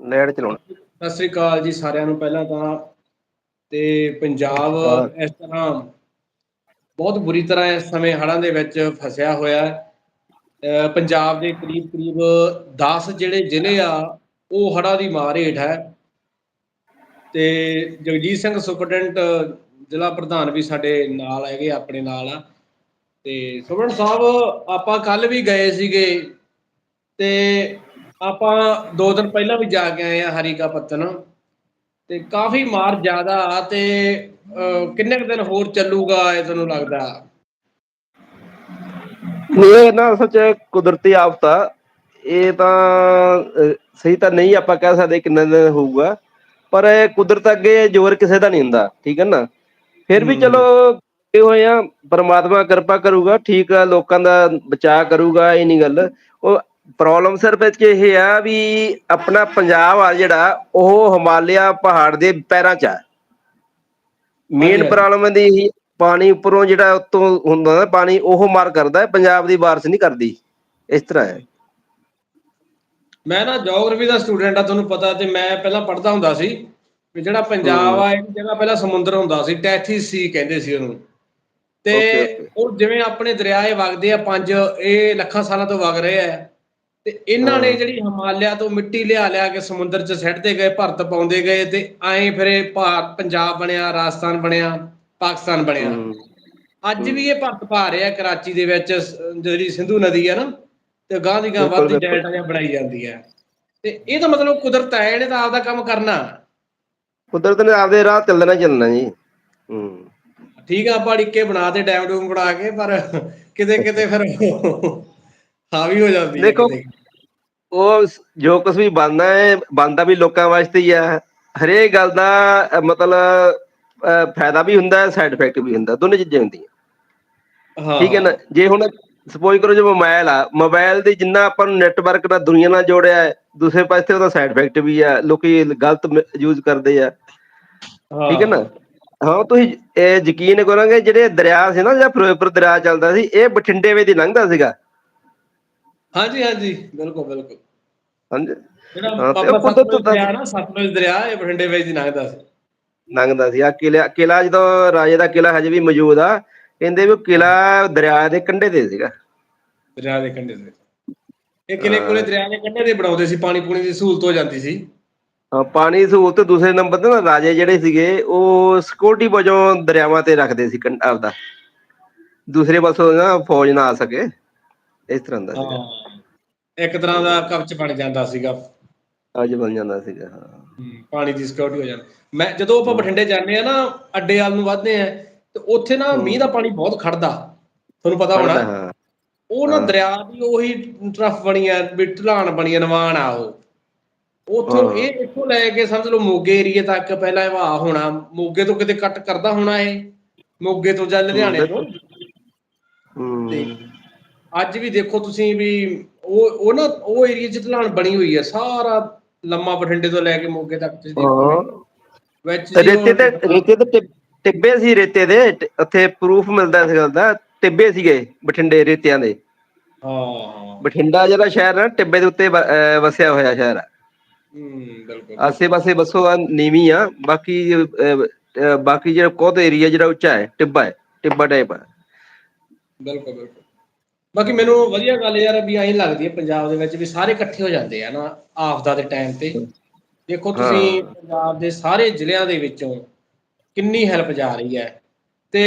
Light ਚਲਾਉਣਾ। ਸਤਿ ਸ੍ਰੀ ਅਕਾਲ ਜੀ ਸਾਰਿਆਂ ਨੂੰ ਪਹਿਲਾਂ ਤਾਂ ਤੇ ਪੰਜਾਬ ਇਸ ਤਰ੍ਹਾਂ ਬਹੁਤ ਬੁਰੀ ਤਰ੍ਹਾਂ ਇਸ ਸਮੇਂ ਹੜ੍ਹਾਂ ਦੇ ਵਿੱਚ ਫਸਿਆ ਹੋਇਆ ਹੈ। ਪੰਜਾਬ ਦੇ ਕਰੀਬ ਕਰੀਬ 10 ਜਿਹੜੇ ਜ਼ਿਲ੍ਹੇ ਆ ਉਹ ਹੜ੍ਹਾਂ ਦੀ ਮਾਰ ਹੇਠ ਹੈ। ਤੇ ਜਗਜੀਤ ਸਿੰਘ ਸੁਪਰਡੈਂਟ ਜ਼ਿਲ੍ਹਾ ਪ੍ਰਧਾਨ ਵੀ ਸਾਡੇ ਨਾਲ ਹੈਗੇ ਆਪਣੇ ਨਾਲ ਆ। ਤੇ ਸੁਪਰਡੈਂਟ ਸਾਹਿਬ ਆਪਾਂ ਕੱਲ ਵੀ ਗਏ ਸੀਗੇ। ਤੇ ਆਪਾਂ ਦੋ ਦਿਨ ਪਹਿਲਾਂ ਵੀ ਜਾ ਕੇ ਆਏ ਆ ਹਰੀਕਾ ਪੱਤਨ ਤੇ ਕਾਫੀ ਮਾਰ ਜ਼ਿਆਦਾ ਆ ਤੇ ਕਿੰਨੇ ਕੁ ਦਿਨ ਹੋਰ ਚੱਲੂਗਾ ਇਹ ਤੁਹਾਨੂੰ ਲੱਗਦਾ? ਇਹ ਨਾ ਸੱਚ ਕੁਦਰਤੀ ਆਫਤ ਆ ਇਹ ਤਾਂ ਸਹੀ ਤਾਂ ਨਹੀਂ ਆਪਾਂ ਕਹਿ ਸਕਦੇ ਕਿੰਨਾ ਦਿਨ ਹੋਊਗਾ ਪਰ ਇਹ ਕੁਦਰਤ ਅੱਗੇ ਜ਼ੋਰ ਕਿਸੇ ਦਾ ਨਹੀਂ ਹੁੰਦਾ ਠੀਕ ਹੈ ਨਾ? ਫਿਰ ਵੀ। ਚਲੋ ਇਹ ਹੋਏ ਆ ਪਰਮਾਤਮਾ ਕਿਰਪਾ ਕਰੂਗਾ ਠੀਕ ਆ ਲੋਕਾਂ ਦਾ ਬਚਾਅ ਕਰੂਗਾ ਇਹ ਨਹੀਂ ਗੱਲ। ਉਹ ਪ੍ਰੋਬਲਮ ਸਿਰਫ ਇਹ 'ਚ ਇਹ ਆ ਵੀ ਆਪਣਾ ਪੰਜਾਬ ਆ ਜਿਹੜਾ ਉਹ ਹਿਮਾਲਿਆ ਪਹਾੜ ਦੇ ਪੈਰਾਂ 'ਚ ਆ। ਮੇਨ। ਪ੍ਰੋਬਲਮ ਇਹਦੀ ਇਹੀ ਪਾਣੀ ਉੱਪਰੋਂ ਜਿਹੜਾ ਉੱਤੋਂ ਹੁੰਦਾ ਨਾ ਪਾਣੀ ਉਹ ਮਾਰ ਕਰਦਾ ਹੈ, ਪੰਜਾਬ ਦੀ ਬਾਰਿਸ਼ ਨਹੀਂ ਕਰਦੀ। ਇਸ ਤਰ੍ਹਾਂ ਹੈ। ਮੈਂ ਨਾ ਜੀਓਗ੍ਰਾਫੀ ਦਾ ਸਟੂਡੈਂਟ ਆ ਤੁਹਾਨੂੰ ਪਤਾ ਤੇ ਮੈਂ ਪਹਿਲਾਂ ਪੜ੍ਹਦਾ ਹੁੰਦਾ ਸੀ ਵੀ ਜਿਹੜਾ ਪੰਜਾਬ ਆ ਇੱਕ ਜਗ੍ਹਾ ਪਹਿਲਾਂ ਸਮੁੰਦਰ ਹੁੰਦਾ ਸੀ ਟੈਥੀ ਸੀ ਕਹਿੰਦੇ ਸੀ ਉਹਨੂੰ। ਤੇ. ਉਹ ਜਿਵੇਂ ਆਪਣੇ ਦਰਿਆਏ ਵਗਦੇ ਆ ਪੰਜ ਇਹ ਲੱਖਾਂ ਸਾਲਾਂ ਤੋਂ ਵਗ ਰਹੇ ਆ। ਤੇ ਇਹਨਾਂ ਨੇ। ਜਿਹੜੀ ਹਿਮਾਲਿਆ ਤੋਂ ਮਿੱਟੀ ਲਿਆ ਲਿਆ ਕੇ ਸਮੁੰਦਰ 'ਚ ਸਿੱਟਦੇ ਗਏ ਭਰਤ ਪਾਉਂਦੇ ਗਏ ਤੇ ਐਂ ਫਿਰ ਇਹ ਭਾਰ- ਪੰਜਾਬ ਬਣਿਆ ਰਾਜਸਥਾਨ ਬਣਿਆ ਪਾਕਿਸਤਾਨ ਬਣਿਆ। ਅੱਜ ਵੀ ਇਹ ਭਰਤ ਪਾ ਰਿਹਾ ਕਰਾਚੀ ਦੇ ਵਿੱਚ ਜਿਹੜੀ ਸਿੰਧੂ ਨਦੀ ਹੈ ਨਾ ਤੇ ਗਾਂ ਦੀ ਗਾਂ ਵੱਧਦੀ। ਡੈਲਟਾ ਬਣਾਈ ਜਾਂਦੀ ਹੈ। ਤੇ ਇਹ ਤਾਂ ਮਤਲਬ ਕੁਦਰਤ ਹੈ ਇਹਨੇ ਤਾਂ ਆਪਦਾ ਕੰਮ ਕਰਨਾ। ਕੁਦਰਤ ਨੇ ਆਪਦੇ ਰਾਹ ਚੱਲਣਾ ਚੱਲਣਾ ਜੀ। ਹੂੰ। ਠੀਕ ਆ ਆਪਾਂ ਡਿੱਕੇ ਬਣਾ ਤੇ ਡੈਮ ਡੂਮ ਬਣਾ ਕੇ ਪਰ ਕਿਤੇ ਕਿਤੇ ਫਿਰ ਹਾਵੀ ਹੋ ਜਾਂਦੀ ਹੈ ਦੇਖੋ। ਉਹ ਜੋ ਕੁਝ ਵੀ ਬਣਦਾ ਹੈ ਬਣਦਾ ਵੀ ਲੋਕਾਂ ਵਾਸਤੇ ਹੀ ਆ ਹਰੇਕ ਗੱਲ ਦਾ ਮਤਲਬ ਫਾਇਦਾ ਵੀ ਹੁੰਦਾ ਹੈ ਸਾਈਡ ਇਫੈਕਟ ਵੀ ਹੁੰਦਾ ਦੋਨੇ ਚੀਜ਼ਾਂ ਹੁੰਦੀਆਂ। ਹਾਂ। ਠੀਕ ਹੈ ਨਾ? ਜੇ ਹੁਣ ਸਪੋਜ਼ ਕਰੋ ਜੇ ਮੋਬਾਈਲ ਆ ਮੋਬਾਈਲ ਦੇ ਜਿੰਨਾ ਆਪਾਂ ਨੂੰ ਨੈਟਵਰਕ ਨਾਲ ਦੁਨੀਆ ਨਾਲ ਜੋੜਿਆ ਹੈ ਦੂਸਰੇ ਪਾਸੇ ਉਹਦਾ ਸਾਈਡ ਇਫੈਕਟ ਵੀ ਆ ਲੋਕੀ ਗਲਤ ਯੂਜ਼ ਕਰਦੇ ਆ। ਠੀਕ ਹੈ ਨਾ? ਹਾਂ ਤੁਸੀਂ ਇਹ ਯਕੀਨ ਕਰੋਗੇ ਜਿਹੜੇ ਦਰਿਆ ਸੀ ਨਾ ਜਿਹੜਾ ਫਿਰੋਜ਼ਪੁਰ ਦਰਿਆ ਚੱਲਦਾ ਸੀ ਇਹ ਬਠਿੰਡੇ ਵੇ ਦੀ ਲੰਘਦਾ ਸੀਗਾ। ਹਾਂਜੀ ਹਾਂਜੀ। ਬਿਲਕੁਲ ਬਿਲਕੁਲ। ਹਾਂਜੀ। ਜਿਹੜਾ ਹਾਂ, ਤੇ ਆਪਣਾ ਉਹ ਕੁਦਰਤ ਸਤਲੁਜ ਦਾ- ਦਰਿਆ ਨਾ ਸਤਲੁਜ ਦਰਿਆ ਇਹ ਬਠਿੰਡੇ ਵਿੱਚ ਦੀ ਲੰਘਦਾ ਸੀ। ਲੰਘਦਾ ਸੀ। ਆ ਕਿਲਾ ਕਿਲਾ ਜਦੋਂ ਰਾਜੇ ਦਾ ਕਿਲਾ ਹਜੇ ਵੀ ਮੌਜੂਦ ਆ ਕਹਿੰਦੇ ਵੀ ਉਹ ਕਿਲਾ ਦਰਿਆ ਦੇ ਕੰਢੇ ਤੇ ਸੀਗਾ। ਦਰਿਆ ਦੇ ਕੰਢੇ ਤੇ। ਇਹ ਕਿਲੇ ਕੋਲੇ ਦਰਿਆ ਦੇ ਕੰਢੇ ਤੇ ਬਣਾਉਂਦੇ ਸੀ ਪਾਣੀ ਪੂਣੀ ਦੀ ਸਹੂਲਤ ਹੋ ਜਾਂਦੀ ਸੀ। ਹਾਂ, ਪਾਣੀ ਸਹੂਲਤ ਦੂਸਰੇ ਨੰਬਰ ਤੇ ਨਾ ਰਾਜੇ ਜਿਹੜੇ ਸੀਗੇ ਉਹ ਸਿਕਿਉਰਿਟੀ ਵਜੋਂ ਦਰਿਆਵਾਂ ਤੇ ਰੱਖਦੇ ਸੀ ਕੰਢ ਆਪਦਾ। ਦੂਸਰੇ ਪਾਸੋਂ ਨਾ ਫੌਜ ਨਾ ਆ ਸਕੇ। ਇਸ ਤਰ੍ਹਾਂ ਦਾ ਸੀਗਾ ਹਾਂ। ਇੱਕ ਤਰ੍ਹਾਂ ਦਾ ਕਵਚ ਬਣ ਜਾਂਦਾ ਸੀਗਾ। ਅੱਜ ਬਣ ਜਾਂਦਾ ਸੀਗਾ ਹਾਂ। ਪਾਣੀ ਦੀ ਸਿਕਿਉਰਿਟੀ ਹੋ ਜਾਂਦੀ। ਮੈਂ ਜਦੋਂ ਆਪਾਂ ਬਠਿੰਡੇ ਜਾਂਦੇ ਆ ਨਾ ਅੱਡੇ ਵੱਲ ਨੂੰ ਵੱਧਦੇ ਆ ਤੇ ਉੱਥੇ ਨਾ ਮੀਂਹ ਦਾ ਪਾਣੀ ਬਹੁਤ ਖੜਦਾ ਤੁਹਾਨੂੰ ਪਤਾ ਹੋਣਾ। ਉਹ ਨਾ। ਦਰਿਆ ਦੀ ਉਹੀ ਤਰਫ ਬਣੀ ਆ ਵੀ ਢਲਾਣ ਬਣੀ ਆ ਨਵਾਨ ਆ ਉਹ। ਉੱਥੋਂ। ਇਹ ਇੱਥੋਂ ਲੈ ਕੇ ਸਮਝ ਲਓ ਮੋਗੇ ਏਰੀਏ ਤੱਕ ਪਹਿਲਾਂ ਇਹ ਵਹਾਅ ਹੋਣਾ। ਮੋਗੇ ਤੋਂ ਕਿਤੇ ਕੱਟ ਕਰਦਾ ਹੋਣਾ ਇਹ। ਮੋਗੇ ਤੋਂ ਜਾਂ ਲੁਧਿਆਣੇ ਤੋਂ। ਹੂੰ। ਅੱਜ ਵੀ ਦੇਖੋ ਤੁਸੀਂ ਵੀ ਉਹ ਉਹ ਨਾ ਉਹ ਏਰੀਆ 'ਚ ਢਲਾਣ ਬਣੀ ਹੋਈ ਹੈ ਸਾਰਾ ਲੰਮਾ ਬਠਿੰਡੇ ਤੋਂ ਲੈ ਕੇ ਮੋਗੇ ਤੱਕ ਤੁਸੀਂ ਦੇਖੋਗੇ ਹਾਂ। ਵਿੱਚ ਰੇਤੇ ਤੇ ਰੇਤੇ ਤੇ ਟਿੱਬੇ ਸੀ ਰੇਤੇ ਦੇ ਉੱਥੇ ਪ੍ਰੂਫ ਮਿਲਦਾ ਇਸ ਗੱਲ ਦਾ ਟਿੱਬੇ ਸੀਗੇ ਬਠਿੰਡੇ ਰੇਤਿਆਂ ਦੇ। ਹਾਂ। ਬਠਿੰਡਾ ਜਿਹੜਾ ਸ਼ਹਿਰ ਹੈ ਨਾ, ਟਿੱਬੇ ਦੇ ਉੱਤੇ ਵਸਿਆ ਹੋਇਆ ਸ਼ਹਿਰ ਹੈ। ਹੂੰ ਬਿਲਕੁਲ। ਆਸੇ ਪਾਸੇ ਬਸੋ ਆ ਨੀਵੀਂ ਆ ਬਾਕੀ ਬਾਕੀ ਜਿਹੜਾ ਕੋਤ ਏਰੀਆ ਜਿਹੜਾ ਉੱਚਾ ਹੈ ਟਿੱਬਾ ਹੈ ਟਿੱਬਾ ਟਾਈਪ ਹੈ। ਬਿਲਕੁਲ ਬਿਲਕੁਲ। ਬਾਕੀ ਮੈਨੂੰ ਵਧੀਆ ਗੱਲ ਯਾਰ ਵੀ ਐਂ ਲੱਗਦੀ ਹੈ ਪੰਜਾਬ ਦੇ ਵਿੱਚ ਵੀ ਸਾਰੇ ਇਕੱਠੇ ਹੋ ਜਾਂਦੇ ਆ ਨਾ ਆਪਦਾ ਦੇ ਟਾਈਮ ਤੇ। ਦੇਖੋ ਤੁਸੀਂ। ਪੰਜਾਬ ਦੇ ਸਾਰੇ ਜ਼ਿਲ੍ਹਿਆਂ ਦੇ ਵਿੱਚੋਂ ਕਿੰਨੀ ਹੈਲਪ ਜਾ ਰਹੀ ਹੈ। ਤੇ।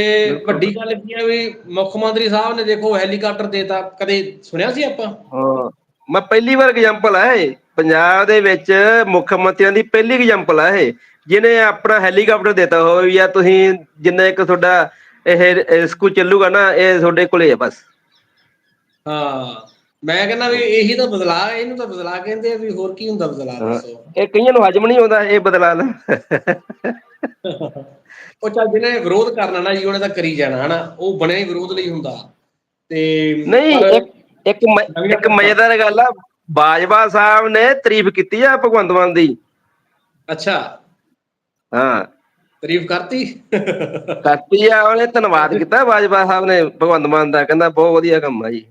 ਵੱਡੀ ਗੱਲ ਕੀ ਹੈ ਵੀ ਮੁੱਖ ਮੰਤਰੀ ਸਾਹਿਬ ਨੇ ਦੇਖੋ ਹੈਲੀਕਾਪਟਰ ਦੇਤਾ ਕਦੇ ਸੁਣਿਆ ਸੀ ਆਪਾਂ? ਹਾਂ ਮੈਂ ਪਹਿਲੀ ਵਾਰ ਐਗਜ਼ਾਮਪਲ ਹੈ ਇਹ। ਪੰਜਾਬ ਦੇ ਵਿੱਚ ਮੁੱਖ ਮੰਤਰੀਆਂ ਦੀ ਪਹਿਲੀ ਐਗਜ਼ਾਮਪਲ ਹੈ ਇਹ। ਜਿਹਨੇ ਆਪਣਾ ਹੈਲੀਕਾਪਟਰ ਦਿੱਤਾ ਹੋਵੇ ਯਾ ਤੁਸੀਂ ਜਿੰਨਾ ਇੱਕ ਤੁਹਾਡਾ ਇਹ ਸਕੂ ਚੱਲੂਗਾ ਨਾ ਇਹ ਤੁਹਾਡੇ ਕੋਲੇ ਹੈ ਬਸ। ਹਾਂ। ਮੈਂ ਕਹਿੰਦਾ ਵੀ ਇਹੀ ਤਾਂ ਬਦਲਾਅ ਹੈ, ਇਹਨੂੰ ਤਾਂ ਬਦਲਾਅ ਕਹਿੰਦੇ ਆ ਵੀ ਹੋਰ ਕੀ ਹੁੰਦਾ ਬਦਲਾਅ ਹਾਂ। ਦੱਸੋ ਇਹ ਕਈਆਂ ਨੂੰ ਹਜਮ ਨਹੀਂ ਆਉਂਦਾ ਇਹ ਬਦਲਾ ਨਾ ਉਹ ਚੱਲ ਜਿਹਨੇ ਵਿਰੋਧ ਕਰਨਾ ਨਾ ਜੀ ਉਹਨੇ ਤਾਂ ਕਰੀ ਜਾਣਾ ਹਨਾ। ਉਹ ਬਣਿਆ ਹੀ ਵਿਰੋਧ ਲਈ ਹੁੰਦਾ। ਤੇ ਨਹੀਂ ਇੱਕ ਇੱਕ ਮਜ਼ੇਦਾਰ ਗੱਲ ਆ ਬਾਜਵਾ ਸਾਹਿਬ ਨੇ ਤਾਰੀਫ ਕੀਤੀ ਆ ਭਗਵੰਤ ਮਾਨ ਦੀ। ਅੱਛਾ। ਹਾਂ। ਤਾਰੀਫ ਕਰਤੀ? ਕਰਤੀ ਆ ਉਹਨੇ ਧੰਨਵਾਦ ਕੀਤਾ ਬਾਜਵਾ ਸਾਹਿਬ ਨੇ ਭਗਵੰਤ ਮਾਨ ਦਾ ਕਹਿੰਦਾ ਬਹੁਤ ਵਧੀਆ ਕੰਮ ਆ ਜੀ।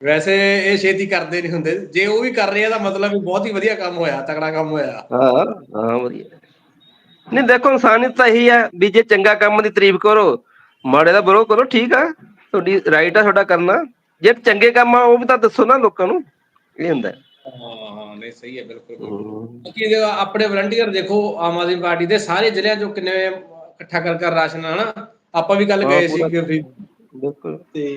ਵੈਸੇ ਇਹ ਛੇਤੀ ਕਰਦੇ ਨਹੀਂ ਹੁੰਦੇ। ਜੇ ਉਹ ਵੀ ਕਰ ਰਹੇ ਆ ਤਾਂ ਮਤਲਬ ਵੀ ਬਹੁਤ ਹੀ ਵਧੀਆ ਕੰਮ ਹੋਇਆ ਤਕੜਾ ਕੰਮ ਹੋਇਆ। ਹਾਂ ਹਾਂ ਵਧੀਆ। ਨਹੀਂ ਦੇਖੋ ਇਨਸਾਨੀਅਤ ਤਾਂ ਇਹੀ ਹੈ ਵੀ ਜੇ ਚੰਗਾ ਕੰਮ ਦੀ ਤਾਰੀਫ ਕਰੋ ਮਾੜੇ ਦਾ ਬਰੋ ਕਰੋ ਠੀਕ ਆ। ਤੁਹਾਡੀ ਰਾਈਟ ਆ ਤੁਹਾਡਾ ਕਰਨਾ। ਜੇ ਚੰਗੇ ਕੰਮ ਆ ਉਹ ਵੀ ਤਾਂ ਦੱਸੋ ਨਾ ਲੋਕਾਂ ਨੂੰ। ਇਹ ਹੁੰਦਾ। ਹੈ। ਨਹੀਂ ਸਹੀ ਹੈ ਬਿਲਕੁਲ ਆਪਣੇ ਵਲੰਟੀਅਰ ਦੇਖੋ ਆਮ ਆਦਮੀ ਪਾਰਟੀ ਦੇ ਸਾਰੇ ਜ਼ਿਲ੍ਹਿਆਂ ਚੋਂ ਕਿੰਨੇ ਇਕੱਠਾ ਕਰ ਕਰ ਰਾਸ਼ਨ ਹਨਾ? ਆਪਾਂ ਵੀ ਹਾਂ, ਗਏ ਸੀ। ਕਿ ਬਿਲਕੁਲ। ਤੇ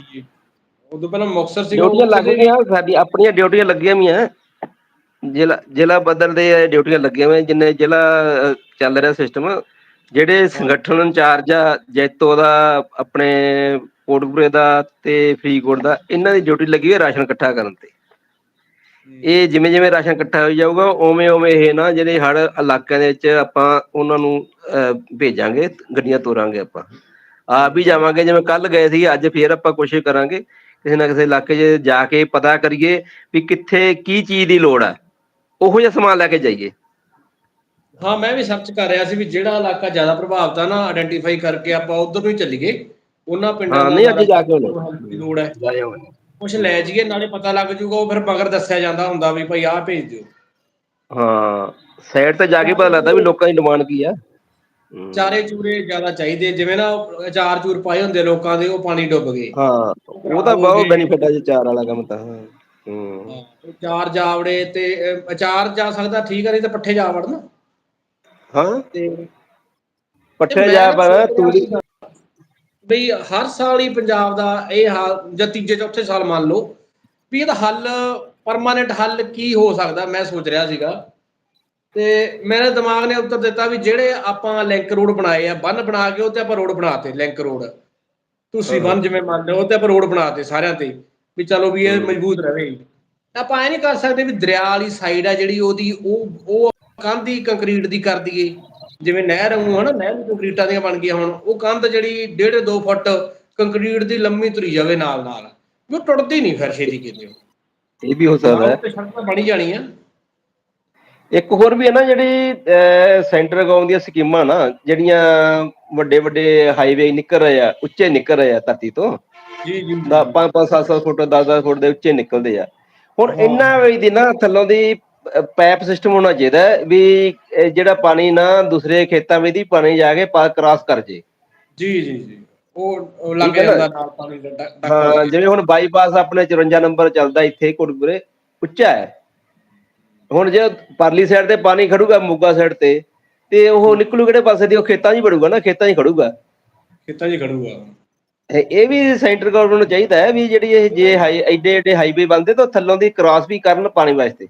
ਉਦੋਂ ਪਹਿਲਾਂ ਮੁਕਤਸਰ ਸੀ ਡਿਊਟੀਆਂ ਲੱਗ ਗਈਆਂ ਸਾਡੀ ਆਪਣੀਆਂ ਡਿਊਟੀਆਂ ਲੱਗੀਆਂ ਹੋਈਆਂ। ਜ਼ਿਲ੍ਹਾ ਜ਼ਿਲ੍ਹਾ ਬਦਲਦੇ ਆ ਡਿਊਟੀਆਂ ਲੱਗੀਆਂ ਹੋਈਆਂ ਜਿੰਨੇ ਜ਼ਿਲ੍ਹਾ ਚੱਲ ਰਿਹਾ ਸਿਸਟਮ ਜਿਹੜੇ ਸੰਗਠਨ ਇੰਚਾਰਜ ਆ ਜੈਤੋ ਦਾ ਆਪਣੇ ਕੋਟਪੁਰੇ ਦਾ ਤੇ ਫਰੀਦਕੋਟ ਦਾ ਇਹਨਾਂ ਦੀ ਡਿਊਟੀ ਲੱਗੀ ਹੋਈ ਹੈ ਰਾਸ਼ਨ ਇਕੱਠਾ ਕਰਨ ਤੇ। ਇਹ ਜਿਵੇਂ ਜਿਵੇਂ ਰਾਸ਼ਨ ਇਕੱਠਾ ਹੋਈ ਜਾਊਗਾ ਉਵੇਂ ਉਵੇਂ ਇਹ ਨਾ ਜਿਹੜੇ ਹੜ ਇਲਾਕਿਆਂ ਦੇ ਵਿੱਚ ਆਪਾਂ ਉਹਨਾਂ ਨੂੰ ਭੇਜਾਂਗੇ ਗੱਡੀਆਂ ਤੋਰਾਂਗੇ ਆਪਾਂ। ਆਪ ਵੀ ਜਾਵਾਂਗੇ ਜਿਵੇਂ ਕੱਲ ਗਏ ਸੀ ਅੱਜ ਫੇਰ ਆਪਾਂ ਕੋਸ਼ਿਸ਼ ਕਰਾਂਗੇ ਕਿਸੇ ਨਾ ਕਿਸੇ ਇਲਾਕੇ 'ਚ ਜਾ ਕੇ ਪਤਾ ਕਰੀਏ ਵੀ ਕਿੱਥੇ ਕੀ ਚੀਜ਼ ਦੀ ਲੋੜ ਹੈ ਉਹੋ ਜਿਹਾ ਸਮਾਨ ਲੈ ਕੇ ਜਾਈਏ। ਹਾਂ ਮੈਂ ਵੀ ਸਰਚ ਕਰ ਰਿਹਾ ਸੀ ਵੀ ਜਿਹੜਾ ਇਲਾਕਾ ਜ਼ਿਆਦਾ ਪ੍ਰਭਾਵਿਤ ਆ ਨਾ ਆਇਡੈਂਟੀਫਾਈ ਕਰਕੇ ਆਪਾਂ ਉਧਰ ਨੂੰ ਹੀ ਚੱਲੀਏ। ਉਹਨਾਂ ਪਿੰਡਾਂ ਨਹੀਂ ਅੱਜ ਜਾ ਕੇ ਲੋੜ ਹੈ। ਕੁਛ ਲੈ ਜਾਈਏ ਨਾਲੇ ਪਤਾ ਲੱਗ ਜੂਗਾ ਉਹ ਫਿਰ ਮਗਰ ਦੱਸਿਆ ਜਾਂਦਾ ਹੁੰਦਾ ਵੀ ਭਾਈ ਆਹ ਭੇਜ ਦਿਓ। ਹਾਂ ਸਾਈਡ ਤੇ ਜਾ ਕੇ ਪਤਾ ਲੱਗਦਾ ਵੀ ਲੋਕਾਂ ਦੀ ਡਿਮਾਂਡ ਕੀ ਆ। ਚਾਰੇ ਚੂਰੇ ਜ਼ਿਆਦਾ ਚਾਹੀਦੇ ਜਿਵੇਂ ਨਾ ਅਚਾਰ ਚੂਰ ਪਾਏ ਹੁੰਦੇ ਲੋਕਾਂ ਦੇ ਉਹ ਪਾਣੀ ਡੁੱਬ ਗਏ। ਹਾਂ ਉਹ ਤਾਂ ਬਹੁਤ ਬੈਨੀਫਿਟ ਆ ਜੀ ਚਾਰ ਵਾਲਾ ਕੰਮ ਤਾਂ ਹਾਂ। ਹਾਂ, ਚਾਰ ਜਾਵੜੇ ਤੇ ਅਚਾਰ ਜਾ ਸਕਦਾ ਠੀਕ ਆ ਨਹੀਂ ਤਾਂ ਪੱਠੇ ਜਾ ਵੜਨ ਹਾਂ? ਤੇ ਪੱਠੇ ਜਾ ਪਰ ਤੂੜੀ ਬਈ ਹਰ ਸਾਲ ਹੀ ਪੰਜਾਬ ਦਾ ਇਹ ਹਾਲ ਜਾਂ ਤੀਜੇ ਚੌਥੇ ਸਾਲ ਮੰਨ ਲਓ ਵੀ ਇਹਦਾ ਹੱਲ ਪਰਮਾਨੈਂਟ ਹੱਲ ਕੀ ਹੋ ਸਕਦਾ ਮੈਂ ਸੋਚ ਰਿਹਾ ਸੀਗਾ। ਤੇ ਮੇਰੇ ਦਿਮਾਗ ਨੇ ਉੱਤਰ ਦਿੱਤਾ ਵੀ ਜਿਹੜੇ ਆਪਾਂ ਲਿੰਕ ਰੋਡ ਬਣਾਏ ਆ ਬੰਨ ਬਣਾ ਕੇ ਉਹ ਤੇ ਆਪਾਂ ਰੋਡ ਬਣਾਤੇ ਲਿੰਕ ਰੋਡ ਤੁਸੀਂ ਬੰਨ ਜਿਵੇਂ ਮੰਨ ਲਓ ਤੇ ਆਪਾਂ ਰੋਡ ਬਣਾਤੇ ਸਾਰਿਆਂ ਤੇ ਵੀ ਚਲੋ ਵੀ ਇਹ ਮਜ਼ਬੂਤ ਰਵੇ ਆਪਾਂ ਐ ਨਹੀਂ ਕਰ ਸਕਦੇ ਵੀ ਦਰਿਆ ਵਾਲੀ ਸਾਈਡ ਆ ਜਿਹੜੀ ਉਹਦੀ ਉਹ ਉਹ ਕੰਧ ਹੀ ਕੰਕਰੀਟ ਦੀ ਕਰ ਦਈਏ। ਜਿਵੇਂ ਨਹਿਰ ਨੂੰ ਹਨਾ ਨਹਿਰ ਵੀ ਕੰਕਰੀਟਾਂ ਦੀਆਂ ਬਣ ਗਈਆਂ ਹੁਣ ਉਹ ਕੰਧ ਜਿਹੜੀ ਡੇਢ ਦੋ ਫੁੱਟ ਕੰਕਰੀਟ ਦੀ ਲੰਮੀ ਤੁਰੀ ਜਾਵੇ ਨਾਲ ਨਾਲ ਉਹ ਟੁੱਟਦੀ ਨਹੀਂ ਫਿਰ ਛੇਤੀ ਕਿਤੇ ਇਹ ਵੀ ਹੋ ਸਕਦਾ ਹੈ ਸੜਕ ਤਾਂ ਬਣੀ ਜਾਣੀ ਆ ਇੱਕ ਹੋਰ ਵੀ ਹੈ ਨਾ ਜਿਹੜੀ ਸੈਂਟਰ ਗਾਉਂ ਦੀਆਂ ਸਕੀਮਾਂ ਨਾ ਜਿਹੜੀਆਂ ਵੱਡੇ ਵੱਡੇ ਹਾਈਵੇ ਨਿਕਲ ਰਹੇ ਆ ਉੱਚੇ ਨਿਕਲ ਰਹੇ ਆ ਧਰਤੀ ਤੋਂ ਜੀ ਜੀ ਦਾ 5 5 7 7 ਫੁੱਟ 10 10 ਫੁੱਟ ਦੇ ਉੱਚੇ ਨਿਕਲਦੇ ਆ। ਹੁਣ ਇਹਨਾਂ ਵੀ ਦੀ ਨਾ ਥੱਲੋਂ ਦੀ ਪਾਈਪ ਸਿਸਟਮ ਹੋਣਾ ਚਾਹੀਦਾ ਵੀ ਜਿਹੜਾ ਪਾਣੀ ਨਾ ਦੂਸਰੇ ਖੇਤਾਂ ਵਿੱਚ ਦੀ ਪਾਣੀ ਜਾ ਕੇ ਪਾ ਕ੍ਰਾਸ ਕਰ ਜੇ। ਜੀ ਜੀ ਜੀ। ਉਹ ਲੱਗ? ਜਾਂਦਾ ਨਾਲ ਪਾਣੀ ਦਾ ਹਾਂ ਜਿਵੇਂ ਹੁਣ ਬਾਈਪਾਸ ਆਪਣੇ 54 ਨੰਬਰ ਚੱਲਦਾ ਇੱਥੇ ਕੋਟਪੁਰੇ ਉੱਚਾ ਹੈ। ਹੁਣ ਜੇ ਪਰਲੀ ਸਾਈਡ ਤੇ ਪਾਣੀ ਖੜੂਗਾ ਮੋਗਾ ਸਾਈਡ ਤੇ ਤੇ ਉਹ ਨਿਕਲੂ ਕਿਹੜੇ ਪਾਸੇ ਦੀ? ਉਹ ਖੇਤਾਂ 'ਚ ਹੀ ਵੜੂਗਾ ਨਾ ਖੇਤਾਂ 'ਚ ਖੜੂਗਾ। ਖੇਤਾਂ 'ਚ ਖੜੂਗਾ। ਇਹ ਵੀ ਸੈਂਟਰ ਗਵਰਨਮੈਂਟ ਨੂੰ ਚਾਹੀਦਾ ਹੈ ਵੀ ਜਿਹੜੀ ਇਹ ਜੇ ਹਾਈ ਐਡੇ ਐਡੇ ਹਾਈਵੇ ਬਣਦੇ ਤਾਂ ਥੱਲੋਂ ਦੀ ਕ੍ਰਾਸ ਵੀ ਕਰਨ ਪਾਣੀ ਵਾਸਤੇ।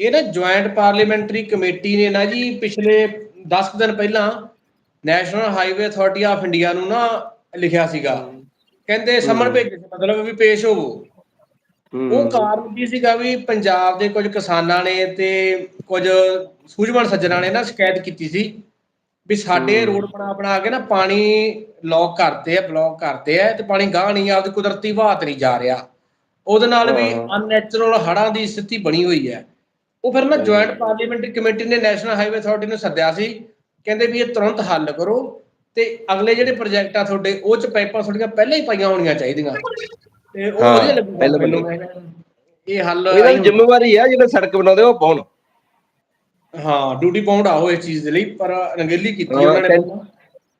ਇਹ ਨਾ ਜੁਆਇੰਟ ਪਾਰਲੀਮੈਂਟਰੀ ਕਮੇਟੀ ਨੇ ਨਾ ਜੀ ਪਿਛਲੇ 10 ਦਿਨ ਪਹਿਲਾਂ national highway authority of India ਨੂੰ ਨਾ ਲਿਖਿਆ ਸੀਗਾ। ਕਹਿੰਦੇ ਸਮਨ ਭੇਜੇ ਸੀ ਮਤਲਬ ਵੀ ਪੇਸ਼ ਹੋਵੋ। ਉਹ ਕਾਰਨ ਕੀ ਸੀਗਾ ਵੀ ਪੰਜਾਬ ਦੇ ਕੁਝ ਕਿਸਾਨਾਂ ਨੇ ਤੇ ਕੁਝ ਸੂਝਵਾਨ ਸੱਜਣਾ ਨੇ ਨਾ ਸ਼ਿਕਾਇਤ ਕੀਤੀ ਸੀ ਵੀ ਸਾਡੇ ਰੋਡ ਬਣਾ ਬਣਾ ਕੇ ਨਾ ਪਾਣੀ ਲੌਕ ਕਰਤੇ ਆ ਬਲੌਕ ਕਰਤੇ ਆ ਤੇ ਪਾਣੀ ਗਾਹ ਨਹੀਂ ਆਪਦੀ ਕੁਦਰਤੀ ਵਹਾਅ ਨਹੀਂ ਜਾ ਰਿਹਾ। ਉਹਦੇ ਨਾਲ ਵੀ। ਅਨਨੈਚੁਰਲ ਹੜ੍ਹਾਂ ਦੀ ਸਥਿਤੀ ਬਣੀ ਹੋਈ ਹੈ। ਉਹ ਫਿਰ ਨਾ ਜੁਆਇੰਟ ਪਾਰਲੀਮੈਂਟਰੀ ਕਮੇਟੀ ਨੇ ਨੈਸ਼ਨਲ ਹਾਈਵੇ ਅਥਾਰਟੀ ਨੂੰ ਸੱਦਿਆ ਸੀ ਕਹਿੰਦੇ ਵੀ ਇਹ ਤੁਰੰਤ ਹੱਲ ਕਰੋ ਤੇ ਅਗਲੇ ਜਿਹੜੇ ਪ੍ਰੋਜੈਕਟ ਆ ਤੁਹਾਡੇ ਉਹ ਚ ਪਾਈਪਾਂ ਤੁਹਾਡੀਆਂ ਪਹਿਲਾਂ ਹੀ ਪਾਈਆਂ ਹੋਣੀਆਂ ਚਾਹੀਦੀਆਂ। ਤੇ ਉਹ ਹਾਂ, ਵਧੀਆ ਲੱਗੂਗਾ ਪਹਿਲਾਂ ਮੈਨੂੰ ਮੈਂ ਕਿਹਾ, ਇਹ ਹੱਲ ਇਹਨਾਂ ਆਈ ਦੀ ਜ਼ਿੰਮੇਵਾਰੀ ਆ ਜਿਹੜੇ ਸੜਕ ਬਣਾਉਂਦੇ ਉਹ ਪਾਉਣ ਹਾਂ ਡਿਊਟੀ ਪਾਉਂਡ ਆਓ ਇਸ ਚੀਜ਼ ਦੇ ਲਈ ਪਰ ਰੰਗੇਲੀ ਕੀਤੀ ਹਾਂ, ਉਹਨਾਂ ਨੇ ਟੈਂ- ਪਹਿਲਾਂ।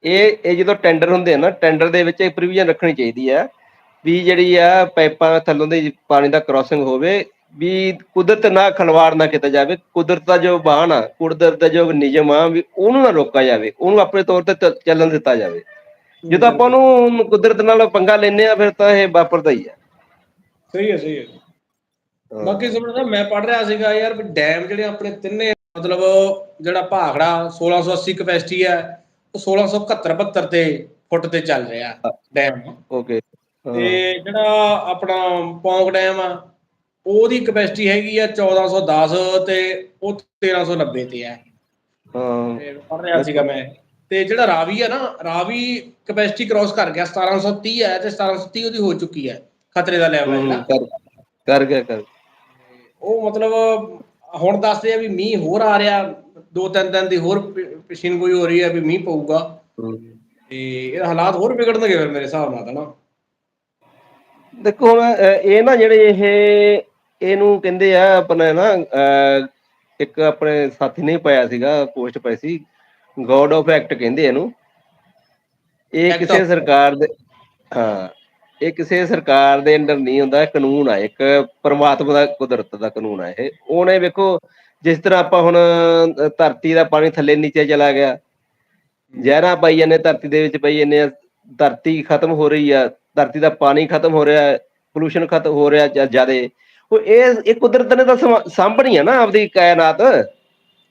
ਇਹ ਇਹ ਜਦੋਂ ਟੈਂਡਰ ਹੁੰਦੇ ਆ ਨਾ ਟੈਂਡਰ ਦੇ ਵਿੱਚ ਇੱਕ ਪ੍ਰੋਵੀਜ਼ਨ ਰੱਖਣੀ ਚਾਹੀਦੀ ਆ ਵੀ ਜਿਹੜੀ ਆ ਪਾਈਪਾਂ ਥੱਲੋਂ ਦੀ ਪਾਣੀ ਦਾ ਕ੍ਰਾਸਿੰਗ ਹੋਵੇ ਵੀ ਕੁਦਰਤ ਨਾਲ ਖਲਵਾੜ ਨਾ ਕੀਤਾ ਜਾਵੇ ਕੁਦਰਤ ਦਾ ਜੋ ਬਾਣ ਆ ਕੁਦਰਤ ਦਾ ਜੋ ਨਿਯਮ ਆ ਵੀ ਉਹਨੂੰ ਨਾ ਰੋਕਾ ਜਾਵੇ ਉਹਨੂੰ ਆਪਣੇ ਤੌਰ ਤੇ ਚੱਲਣ ਦਿੱਤਾ ਜਾਵੇ ਜਦੋਂ ਆਪਾਂ ਉਹਨੂੰ ਕੁਦਰਤ ਨਾਲ ਪੰਗਾ ਲੈਨੇ ਆ ਫਿਰ ਤਾਂ ਇਹ ਵਾਪਰਦਾ ਹੀ ਆ। ਸਹੀ ਹੈ ਸਹੀ ਹੈ। ਬਾਕੀ ਸਮਝਦਾ ਮੈਂ ਪੜ ਰਿਹਾ ਸੀਗਾ ਯਾਰ ਵੀ ਡੈਮ ਜਿਹੜੇ ਆਪਣੇ ਤਿੰਨੇ ਮਤਲਬ ਜਿਹੜਾ ਭਾਖੜਾ 1680 ਕਪੈਸਿਟੀ ਹੈ ਉਹ 1671 72 ਤੇ ਫੁੱਟ ਤੇ ਚੱਲ ਰਿਹਾ ਡੈਮ। ਓਕੇ ਤੇ ਜਿਹੜਾ ਆਪਣਾ ਪੌਂਗ ਡੈਮ ਆ ਉਹਦੀ ਕਪੈਸਿਟੀ ਹੈਗੀ ਆ 1410 ਤੇ ਉਹ 1390 ਤੇ ਹੈ। ਹਾਂ। ਪੜ ਰਿਹਾ ਸੀਗਾ ਮੈਂ। ਤੇ ਜਿਹੜਾ ਰਾਵੀ ਹੈ ਨਾ ਰਾਵੀ ਕਪੈਸਿਟੀ ਕ੍ਰਾਸ ਕਰ ਗਿਆ 1730 ਹੈ ਤੇ 1730 ਉਹਦੀ ਹੋ ਚੁੱਕੀ ਹੈ ਖਤਰੇ ਦਾ ਲੈਵਲ ਹੈ ਕਰ ਕਰ ਗਿਆ ਕਰ ਉਹ ਮਤਲਬ ਹੁਣ ਦੱਸਦੇ ਆ ਵੀ ਮੀਂਹ ਹੋਰ ਆ ਰਿਹਾ ਦੋ ਤਿੰਨ ਦਿਨ ਦੀ ਹੋਰ ਪਛੀਨ ਕੋਈ ਹੋ ਰਹੀ ਹੈ ਵੀ ਮੀਂਹ ਪਊਗਾ। ਤੇ ਇਹ ਹਾਲਾਤ ਹੋਰ ਵਿਗੜਨਗੇ ਫਿਰ ਮੇਰੇ ਹਿਸਾਬ ਨਾਲ ਤਾਂ ਨਾ। ਦੇਖੋ ਹੁਣ ਇਹ ਨਾ ਜਿਹੜੇ ਇਹ ਇਹਨੂੰ ਕਹਿੰਦੇ ਆ ਆਪਣਾ ਨਾ ਇੱਕ ਆਪਣੇ ਸਾਥੀ ਨੇ ਪਾਇਆ ਸੀਗਾ ਪੋਸਟ ਪਾਈ ਸੀ। ਗੋਡ ਆਫ ਐਕਟ ਕਹਿੰਦੇ ਇਹਨੂੰ। ਇਹ ਕਿਸੇ ਸਰਕਾਰ ਦੇ ਹਾਂ ਇਹ ਕਿਸੇ ਸਰਕਾਰ ਦੇ ਅੰਡਰ ਨਹੀਂ ਹੁੰਦਾ ਕਾਨੂੰਨ ਆ ਇੱਕ ਪਰਮਾਤਮਾ ਦਾ ਕੁਦਰਤ ਦਾ ਕਾਨੂੰਨ ਆ ਇਹ। ਉਹਨੇ ਵੇਖੋ ਜਿਸ ਤਰ੍ਹਾਂ ਆਪਾਂ ਹੁਣ ਧਰਤੀ ਦਾ ਪਾਣੀ ਥੱਲੇ ਨੀਚੇ ਚਲਾ ਗਿਆ। ਜ਼ਹਿਰਾਂ ਪਾਈ ਜਾਂਦੇ ਧਰਤੀ ਦੇ ਵਿੱਚ ਪਈ ਜਾਂਦੇ ਆ। ਧਰਤੀ ਖਤਮ ਹੋ ਰਹੀ ਆ ਧਰਤੀ ਦਾ ਪਾਣੀ ਖਤਮ ਹੋ ਰਿਹਾ ਪੋਲੂਸ਼ਨ ਖਤਮ ਹੋ ਰਿਹਾ ਜ਼ਿਆਦੇ। ਉਹ ਇਹ ਇਹ ਕੁਦਰਤ ਨੇ ਤਾਂ ਸਾਂਭਣੀ ਆ ਨਾ ਆਪਦੀ ਕਾਇਨਾਤ।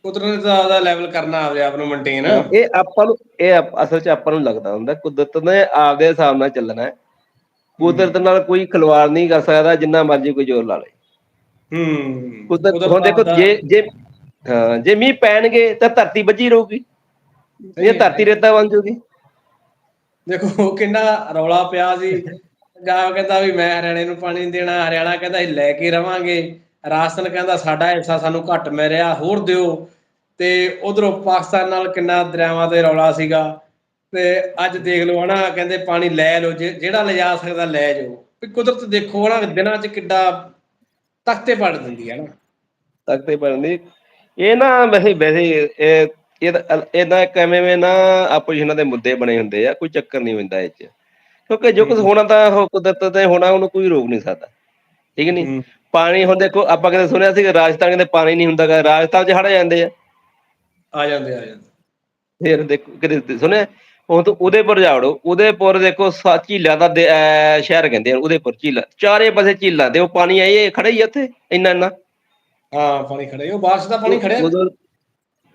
ਕੁਦਰਤ ਦਾ ਲੈਵਲ ਕਰਨਾ ਆਪਦੇ ਆਪ ਨੂੰ ਮੇਨਟੇਨ ਇਹ ਆਪਾਂ ਨੂੰ ਇਹ ਅਸਲ 'ਚ ਆਪਾਂ ਨੂੰ ਲੱਗਦਾ ਹੁੰਦਾ ਕੁਦਰਤ ਨੇ ਆਪਦੇ ਹਿਸਾਬ ਨਾਲ ਚੱਲਣਾ ਹੈ। ਕੁਦਰਤ ਨਾਲ ਕੋਈ ਖਿਲਵਾੜ ਨਹੀਂ ਕਰ ਸਕਦਾ ਜਿੰਨਾ ਮਰਜ਼ੀ ਕੋਈ ਜ਼ੋਰ ਲਾ ਲੇ। ਹੂੰ। ਕੁਦਰਤ ਹੁਣ ਦੇਖੋ ਜੇ ਜੇ ਹਾਂ ਜੇ ਮੀਂਹ ਪੈਣਗੇ ਤਾਂ ਧਰਤੀ ਵੱਜੀ ਰਹੂਗੀ। ਇਹ। ਧਰਤੀ ਰੇਤਾ ਬਣ ਜੂਗੀ। ਦੇਖੋ ਕਿੰਨਾ ਰੌਲਾ ਪਿਆ ਸੀ। ਪੰਜਾਬ ਕਹਿੰਦਾ ਵੀ ਮੈਂ ਹਰਿਆਣੇ ਨੂੰ ਪਾਣੀ ਦੇਣਾ ਹਰਿਆਣਾ ਕਹਿੰਦਾ ਅਸੀਂ ਲੈ ਕੇ ਰਵਾਂਗੇ। ਰਾਜਸਥਾਨ ਕਹਿੰਦਾ ਸਾਡਾ ਹਿੱਸਾ ਸਾਨੂੰ ਘੱਟ ਮਿਲ ਰਿਹਾ ਹੋਰ ਦਿਓ। ਤੇ ਉਧਰੋਂ ਪਾਕਿਸਤਾਨ ਨਾਲ ਕਿੰਨਾ ਦਰਿਆਵਾਂ ਤੇ ਰੌਲਾ ਸੀਗਾ। ਤੇ ਅੱਜ ਦੇਖ ਲਓ ਹਨਾ ਕਹਿੰਦੇ ਪਾਣੀ ਲੈ ਲਓ ਜਿਹੜਾ ਲਿਜਾ ਸਕਦਾ ਲੈ ਜਾਓ। ਵੀ ਕੁਦਰਤ ਦੇਖੋ ਹਨਾ ਦਿਨਾਂ 'ਚ ਕਿੱਡਾ ਤਖਤੇ ਪੜ ਦਿੰਦੀ ਹੈ ਨਾ। ਤਖਤੇ ਬਣਦੀ ਇਹ ਨਾ ਵੈਸੇ ਵੈਸੇ ਇਹ ਇਹਦਾ ਇੱਕ ਐਵੇਂ ਐਵੇਂ ਨਾ ਆਪੋਜੀਸ਼ਨਾਂ ਦੇ ਮੁੱਦੇ ਬਣੇ ਹੁੰਦੇ ਆ ਕੋਈ ਚੱਕਰ ਨਹੀਂ ਹੁੰਦਾ ਇਹ ਚ। ਕਿਉਂਕਿ ਜੋ ਕੁਝ ਹੋਣਾ ਤਾਂ ਉਹ ਕੁਦਰਤ ਤੇ ਹੋਣਾ ਉਹਨੂੰ ਕੋਈ ਰੋਕ ਨਹੀਂ ਸਕਦਾ। ਠੀਕ ਨਹੀਂ। ਪਾਣੀ ਹੁਣ ਦੇਖੋ ਆਪਾਂ ਕਦੇ ਸੁਣਿਆ ਸੀ ਕਿ ਰਾਜਸਥਾਨ ਕਹਿੰਦੇ ਪਾਣੀ ਨਹੀਂ ਹੁੰਦਾ ਗਾ ਰਾਜਸਥਾਨ 'ਚ ਹੜ ਜਾਂਦੇ ਆ। ਆ ਜਾਂਦੇ ਆ ਜਾਂਦੇ। ਫਿਰ ਦੇਖੋ ਕਦੇ ਸੁਣਿਆ? ਹੁਣ ਤਾਂ ਉਦੇਪੁਰ ਜਾੜੋ ਉਦੇਪੁਰ ਦੇਖੋ ਸਾ ਝੀਲਾਂ ਦਾ ਦੇ- ਅਹ ਸ਼ਹਿਰ ਕਹਿੰਦੇ ਆ ਉਦੇਪੁਰ ਝੀਲਾਂ। ਚਾਰੇ ਪਾਸੇ ਝੀਲਾਂ ਤੇ ਉਹ ਪਾਣੀ ਆਏ ਖੜਾ ਹੀ ਆ ਉੱਥੇ ਇੰਨਾ ਇੰਨਾ। ਹਾਂ ਪਾਣੀ ਖੜੇ ਉਹ ਬਾਰਿਸ਼ ਦਾ ਪਾਣੀ ਖੜਿਆ ਉਦੋਂ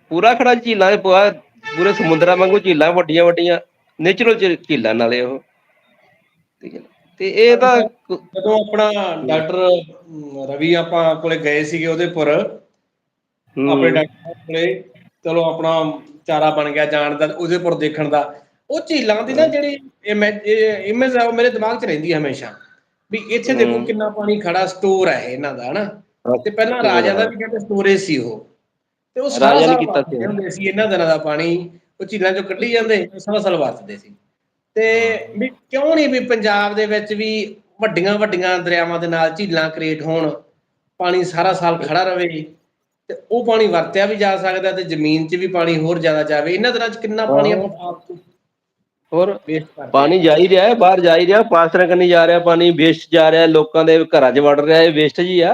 ਪੂਰਾ ਖੜਾ ਝੀਲਾਂ ਦੇ ਪੂਰਾ ਪੂਰੇ ਸਮੁੰਦਰਾਂ ਵਾਂਗੂ ਝੀਲਾਂ ਵੱਡੀਆਂ ਵੱਡੀਆਂ ਨੇਚਰਲ ਝੀਲਾਂ ਨਾਲੇ ਉਹ। ਠੀਕ ਹੈ ਨਾ। ਤੇ ਇਹ ਤਾਂ ਕੁ- ਜਦੋਂ ਆਪਣਾ ਡਾਕਟਰ ਅਮ, ਰਵੀ ਆਪਾਂ ਕੋਲੇ ਗਏ ਸੀਗੇ ਉਹਦੇ ਪਰ ਹਮ, ਆਪਣੇ ਡਾਕਟਰ ਸਾਹਿਬ ਕੋਲੇ ਚਲੋ ਆਪਣਾ ਚਾਰਾ ਬਣ ਗਿਆ ਜਾਣ ਦਾ ਉਹਦੇ ਪਰ ਦੇਖਣ ਦਾ। ਉਹ ਝੀਲਾਂ ਦੀ ਨਾ ਜਿਹੜੀ ਇਮੇਜ ਆ ਉਹ ਮੇਰੇ ਦਿਮਾਗ 'ਚ ਰਹਿੰਦੀ ਹੈ ਹਮੇਸ਼ਾ। ਵੀ ਇੱਥੇ ਦੇਖੋ। ਕਿੰਨਾ ਪਾਣੀ ਖੜਾ ਸਟੋਰ ਹੈ ਇਹਨਾਂ ਦਾ ਹਨਾ? ਤੇ ਪਹਿਲਾਂ ਰਾਜਾ ਦਾ ਵੀ ਕਹਿੰਦੇ ਸਟੋਰੇਜ ਸੀ ਉਹ। ਤੇ ਉਹ ਸਾਰਾ ਰਾਜਾ ਨੇ ਕੀਤਾ ਸੀ। ਹੁੰਦੇ ਸੀ ਇਹਨਾਂ ਦਿਨਾਂ ਦਾ ਪਾਣੀ। ਉਹ ਝੀਲਾਂ 'ਚੋਂ ਕੱਢੀ ਜਾਂਦੇ ਸਾਰਾ ਸਾਲ ਵਰਤਦੇ ਸੀ। ਤੇ ਵੀ ਕਿਉਂ ਨਹੀਂ ਵੀ ਪੰਜਾਬ ਦੇ ਵਿੱਚ ਵੀ ਵੱਡੀਆਂ ਵੱਡੀਆਂ ਦਰਿਆਵਾਂ ਦੇ ਨਾਲ ਝੀਲਾਂ ਕ੍ਰੀਏਟ ਹੋਣ ਪਾਣੀ ਸਾਰਾ ਸਾਲ ਖੜਾ ਰਵੇ ਤੇ ਉਹ ਪਾਣੀ ਵਰਤਿਆ ਵੀ ਜਾ ਸਕਦਾ ਤੇ ਜ਼ਮੀਨ 'ਚ ਵੀ ਪਾਣੀ ਹੋਰ ਜ਼ਿਆਦਾ ਜਾਵੇ। ਇਹਨਾਂ ਦਿਨਾਂ 'ਚ ਕਿੰਨਾ ਪਾਣੀ। ਆਪਾਂ ਆਪ ਹੋਰ? ਵੇਸਟ ਕਰਦੇ ਪਾਣੀ ਜਾ ਹੀ ਰਿਹਾ ਹੈ ਬਾਹਰ ਜਾ ਹੀ ਰਿਹਾ ਪਾਸਟਰਾਂ ਕੰਨੀ ਜਾ ਰਿਹਾ ਪਾਣੀ ਵੇਸਟ ਜਾ ਰਿਹਾ ਲੋਕਾਂ ਦੇ ਘਰਾਂ 'ਚ ਵੜ ਰਿਹਾ ਇਹ ਵੇਸਟ ਜੀ ਆ।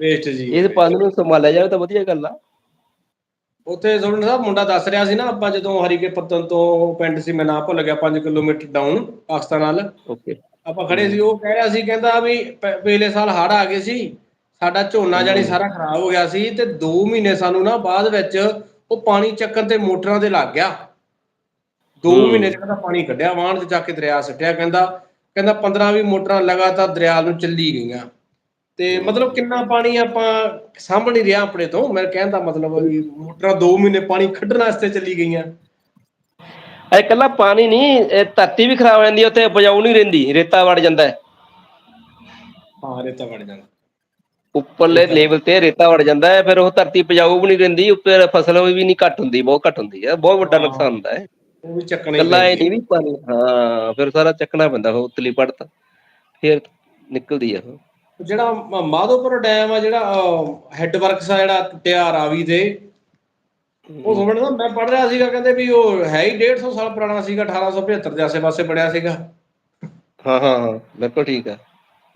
ਵੇਸਟ ਜੀ ਇਹ ਪਾਣੀ ਨੂੰ ਸੰਭਾਲਿਆ ਜਾਵੇ ਤਾਂ ਵਧੀਆ ਗੱਲ ਆ। ਉੱਥੇ ਸੁਣ ਸਾਹਿਬ ਮੁੰਡਾ ਦੱਸ ਰਿਹਾ ਸੀ ਨਾ ਆਪਾਂ ਜਦੋਂ ਹਰੀਕੇ ਪੱਤਨ ਤੋਂ ਪਿੰਡ ਸੀ ਮੈਂ ਨਾ ਭੁੱਲ ਗਿਆ 5 ਕਿਲੋਮੀਟਰ ਡਾਊਨ ਪਾਕਿਸਤਾਨ ਨਾਲ ਓਕੇ ਆਪਾਂ ਖੜੇ ਸੀ ਉਹ ਕਹਿ ਰਿਹਾ ਸੀ ਕਹਿੰਦਾ ਵੀ ਪਿਛਲੇ ਸਾਲ ਹੜ੍ਹ ਆ ਗਏ ਸੀ ਸਾਡਾ ਝੋਨਾ ਜਾਨੀ ਸਾਰਾ ਖਰਾਬ ਹੋ ਗਿਆ ਸੀ ਤੇ 2 ਮਹੀਨੇ ਸਾਨੂੰ ਨਾ ਬਾਅਦ ਵਿੱਚ ਉਹ ਪਾਣੀ ਚੱਕਣ ਤੇ ਮੋਟਰਾਂ ਦੇ ਲੱਗ ਗਿਆ। 2 ਹੂੰ। ਮਹੀਨੇ ਚ ਕਹਿੰਦਾ ਪਾਣੀ ਕੱਢਿਆ ਵਾਹਣ ਚ ਚੱਕ ਕੇ ਦਰਿਆ ਸੱਟਿਆ ਕਹਿੰਦਾ ਕਹਿੰਦਾ 15 20 ਮੋਟਰਾਂ ਲਗਾਤਾਰ ਦਰਿਆ ਨੂੰ ਚੱਲੀ ਗਈਆਂ। ਤੇ ਮਤਲਬ ਕਿੰਨਾ ਪਾਣੀ ਆਪਾਂ ਸਾਂਭ ਨਹੀਂ ਰਿਹਾ ਆਪਣੇ ਤੋਂ ਮੈਂ ਕਹਿਣ ਦਾ ਮਤਲਬ ਵੀ ਮੋਟਰਾਂ 2 ਮਹੀਨੇ ਪਾਣੀ ਕੱਢਣ ਵਾਸਤੇ ਚੱਲੀ ਗਈਆਂ। ਇਹ ਇਕੱਲਾ ਪਾਣੀ ਨਹੀਂ ਇਹ ਧਰਤੀ ਵੀ ਖਰਾਬ ਹੋ ਜਾਂਦੀ ਉੱਥੇ ਉਪਜਾਊ ਨਹੀਂ ਰਹਿੰਦੀ ਰੇਤਾ ਵੜ ਜਾਂਦਾ ਹੈ। ਹਾਂ ਰੇਤਾ ਵੜ ਜਾਂਦਾ। ਉੱਪਰਲੇ ਲੈਵਲ ਤੇ ਰੇਤਾ ਵੜ ਜਾਂਦਾ ਹੈ ਫਿਰ ਉਹ ਧਰਤੀ ਉਪਜਾਊ ਵੀ ਨਹੀਂ ਰਹਿੰਦੀ ਉੱਪਰ ਫਸਲ ਵੀ ਨਹੀਂ ਘੱਟ ਹੁੰਦੀ ਬਹੁਤ ਘੱਟ ਹੁੰਦੀ ਹੈ ਬਹੁਤ ਵੱਡਾ। ਨੁਕਸਾਨ ਹੁੰਦਾ ਹੈ ਉਹ ਵੀ ਚੱਕਣੇ ਇਕੱਲਾ ਇਹ। ਨਹੀਂ ਵੀ ਪਾਣੀ ਹਾਂ ਫਿਰ ਸਾਰਾ ਚੱਕਣਾ ਪੈਂਦਾ ਉਹ ਉਤਲੀ ਪੜਤ ਫਿਰ ਨਿਕਲਦੀ ਆ ਉਹ ਜਿਹੜਾ ਮਾਧੋਪੁਰ ਡੈਮ ਆ ਜਿਹੜਾ ਹੈੱਡ ਵਰਕਸ ਆ ਜਿਹੜਾ ਟੁੱਟਿਆ ਰਾਵੀ ਤੇ ਉਹ ਸਮਝਦਾ ਮੈਂ ਪੜ ਰਿਹਾ ਸੀਗਾ ਕਹਿੰਦੇ ਵੀ ਉਹ ਹੈ ਹੀ 150 ਸਾਲ ਪੁਰਾਣਾ ਸੀਗਾ 1875 ਦੇ ਆਸੇ-ਪਾਸੇ ਬਣਿਆ ਸੀਗਾ ਹਾਂ ਹਾਂ ਹਾਂ ਬਿਲਕੁਲ ਠੀਕ ਆ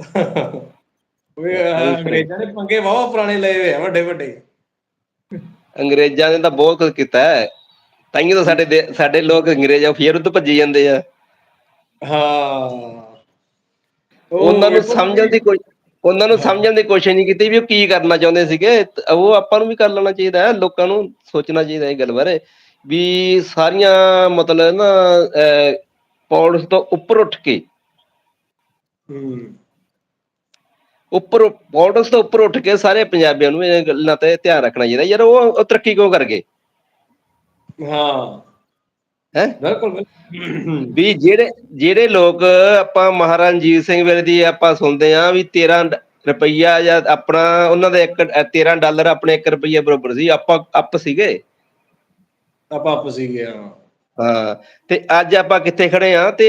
ਉਹ ਅੰਗਰੇਜ਼ਾਂ ਨੇ ਪੰਗੇ ਵਾਵਾ ਪੁਰਾਣੇ ਲਏ ਹੋਏ ਆ ਵੱਡੇ ਵੱਡੇ। ਅੰਗਰੇਜ਼ਾਂ ਨੇ ਤਾਂ ਬਹੁਤ ਕੁਝ ਕੀਤਾ ਹੈ। ਤਾਈਓ ਤਾਂ ਸਾਡੇ ਸਾਡੇ ਲੋਕ ਅੰਗਰੇਜ਼ਾਂ ਫਿਰ ਉੱਤੇ ਭੱਜੀ ਜਾਂਦੇ ਆ। ਹਾਂ। ਉਹ ਉਹਨਾਂ ਨੂੰ ਸਮਝਣ ਦੀ ਕੋਈ ਉਹਨਾਂ ਨੂੰ ਸਮਝਣ ਦੀ ਕੋਸ਼ਿਸ਼ ਨਹੀਂ ਕੀਤੀ ਵੀ ਉਹ ਕੀ ਕਰਨਾ ਚਾਹੁੰਦੇ ਸੀਗੇ। ਤ- ਉਹ ਆਪਾਂ ਨੂੰ ਵੀ ਕਰ ਲੈਣਾ ਚਾਹੀਦਾ ਹੈ ਲੋਕਾਂ ਨੂੰ ਸੋਚਣਾ ਚਾਹੀਦਾ ਇਹ ਗੱਲ ਬਾਰੇ। ਵੀ ਸਾਰੀਆਂ ਮਤਲਬ ਨਾ ਪੌਲਿਸ ਤੋਂ ਉੱਪਰ ਉੱਠ ਕੇ ਹੂੰ। ਉੱਪਰ ਪੌਲਿਸ ਤੋਂ ਉੱਪਰ ਉੱਠ ਕੇ ਸਾਰੇ ਪੰਜਾਬੀਆਂ ਨੂੰ ਇਹ ਗੱਲਾਂ ਤੇ ਧਿਆਨ ਰੱਖਣਾ ਚਾਹੀਦਾ ਯਾਰ ਉਹ ਤਰੱਕੀ ਕਿਉਂ ਕਰ ਗਏ? ਹਾਂ। ਹੈ? ਬਿਲਕੁਲ। ਵੀ ਜਿਹੜੇ ਜਿਹੜੇ ਲੋਕ ਆਪਾਂ ਮਹਾਰਾਜਾ ਰਣਜੀਤ ਸਿੰਘ ਵੇਲੇ ਦੀ ਆਪਾਂ ਸੁਣਦੇ ਆ ਵੀ 13 ਡ- ਰੁਪਈਆ ਜਾਂ ਆਪਣਾ ਉਹਨਾਂ ਦਾ ਇੱਕ ਅ, 13 ਡਾਲਰ ਆਪਣੇ 1 ਰੁਪਈਆ ਬਰਾਬਰ ਸੀ ਆਪਾਂ ਅੱਪ ਸੀਗੇ? ਆਪਾਂ ਆਪ ਸੀਗੇ ਹਾਂ। ਹਾਂ ਤੇ ਅੱਜ ਆਪਾਂ ਕਿੱਥੇ ਖੜੇ ਆ ਤੇ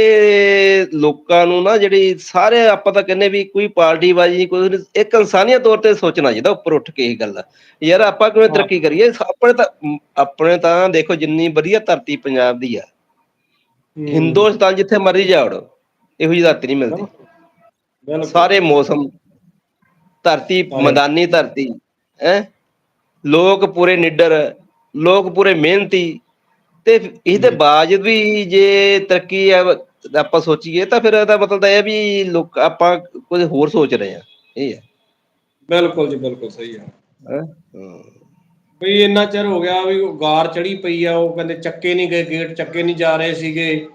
ਲੋਕਾਂ ਨੂੰ ਨਾ ਜਿਹੜੀ ਸਾਰੇ ਆਪਾਂ ਤਾਂ ਕਹਿੰਦੇ ਵੀ ਕੋਈ ਪਾਰਟੀ ਬਾਜੀ ਕੋਈ ਇੱਕ ਇਨਸਾਨੀਅਤ ਤੌਰ ਤੇ ਸੋਚਣਾ ਚਾਹੀਦਾ ਉੱਪਰ ਉੱਠ ਕੇ ਇਹ ਗੱਲ ਯਾਰ ਆਪਾਂ ਕਿਵੇਂ। ਤਰੱਕੀ ਕਰੀਏ ਆਪਣੇ ਤਾਂ ਆਪਣੇ ਤਾਂ ਦੇਖੋ ਜਿੰਨੀ ਵਧੀਆ ਧਰਤੀ ਪੰਜਾਬ ਦੀ ਆ। ਹਿੰਦੁਸਤਾਨ ਜਿੱਥੇ ਮਰਜ਼ੀ ਜਾਵੜੋ ਇਹੋ ਜਿਹੀ ਧਰਤੀ ਨਹੀਂ ਮਿਲਦੀ ਬਿਲਕੁਲ ਸਾਰੇ ਮੌਸਮ ਧਰਤੀ। ਮੈਦਾਨੀ ਧਰਤੀ ਹੈ ਲੋਕ ਪੂਰੇ ਨਿਡਰ ਲੋਕ ਪੂਰੇ ਮਿਹਨਤੀ ਤੇ ਇਹਦੇ ਬਾਵਜੂਦ ਵੀ ਜੇ ਤਰੱਕੀ ਆ ਆਪਾਂ ਸੋਚੀਏ ਤਾਂ ਫਿਰ ਇਹਦਾ ਮਤਲਬ ਤਾਂ ਇਹ ਵੀ ਲੋਕ ਆਪਾਂ ਕੁਝ ਹੋਰ ਸੋਚ ਰਹੇ ਆ ਇਹ ਹੈ ਬਿਲਕੁਲ ਜੀ ਬਿਲਕੁਲ ਸਹੀ ਆ। ਹੈਂ? ਵੀ ਇੰਨਾ ਚਿਰ ਹੋ ਗਿਆ ਵੀ ਗਾਰ ਚੜੀ ਪਈ ਆ ਉਹ ਕਹਿੰਦੇ ਚੱਕੇ ਨਹੀਂ ਗਏ ਗੇਟ ਚੱਕੇ ਨਹੀਂ ਜਾ ਰਹੇ ਸੀਗੇ।